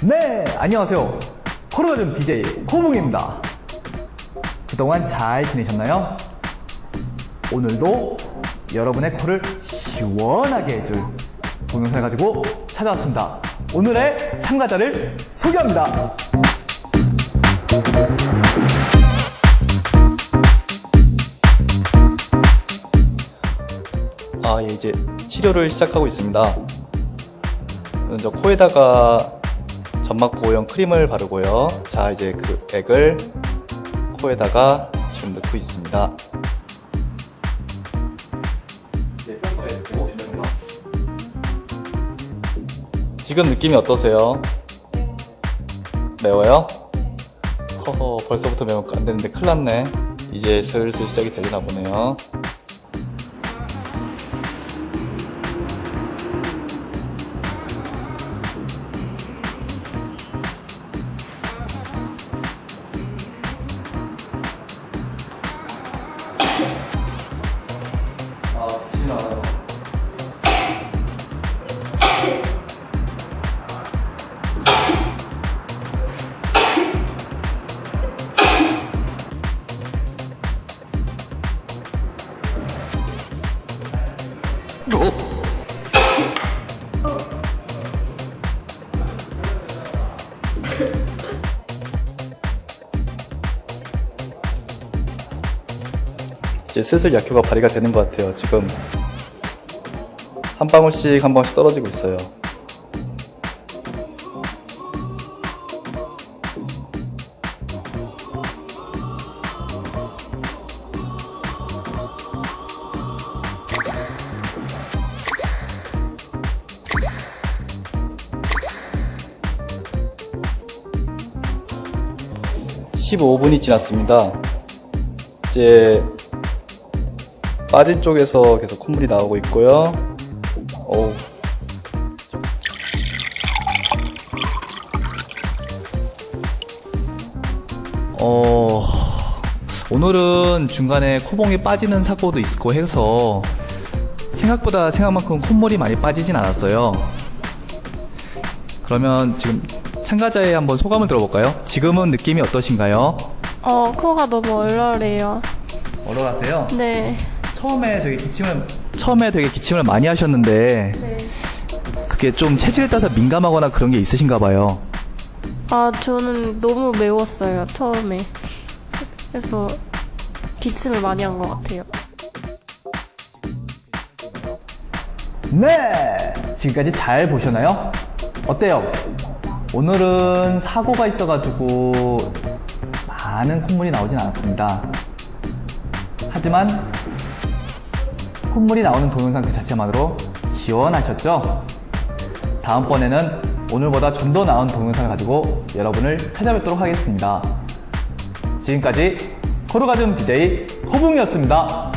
네, 안녕하세요. 코로나전 BJ 호봉입니다. 그동안 잘 지내셨나요? 오늘도 여러분의 코를 시원하게 해줄 동영상을 가지고 찾아왔습니다. 오늘의 참가자를 소개합니다. 아, 예, 이제 치료를 시작하고 있습니다. 먼저 코에다가 점막 보호용 크림을 바르고요. 자, 이제 그 액을 코에다가 지금 넣고 있습니다. 지금 느낌이 어떠세요? 매워요? 허허, 벌써부터 매우면 안 되는데 큰일 났네. 이제 슬슬 시작이 되려나 보네요. 이제 슬슬 약효가 발휘가 되는 것 같아요. 지금 한 방울씩 한 방울씩 떨어지고 있어요. (15분이) 지났습니다 이제 빠진 쪽에서 계속 콧물이 나오고 있고요. 어우. 어, 오늘은 중간에 코봉이 빠지는 사고도 있고 해서 생각보다 생각만큼 콧물이 많이 빠지진 않았어요. 그러면 지금 참가자의 한번 소감을 들어볼까요? 지금은 느낌이 어떠신가요? 어, 코가 너무 얼얼해요. 얼얼하세요? 네. 처음에 되게 기침을 처음에 되게 기침을 많이 하셨는데 네. 그게 좀 체질에 따라서 민감하거나 그런 게 있으신가 봐요. 아, 저는 너무 매웠어요, 처음에. 그래서 기침을 많이 한 것 같아요. 네! 지금까지 잘 보셨나요? 어때요? 오늘은 사고가 있어가지고 많은 콧물이 나오진 않았습니다. 하지만 콧물이 나오는 동영상 그 자체만으로 시원하셨죠? 다음번에는 오늘보다 좀 더 나은 동영상을 가지고 여러분을 찾아뵙도록 하겠습니다. 지금까지 코르가즘 BJ 허붕이었습니다.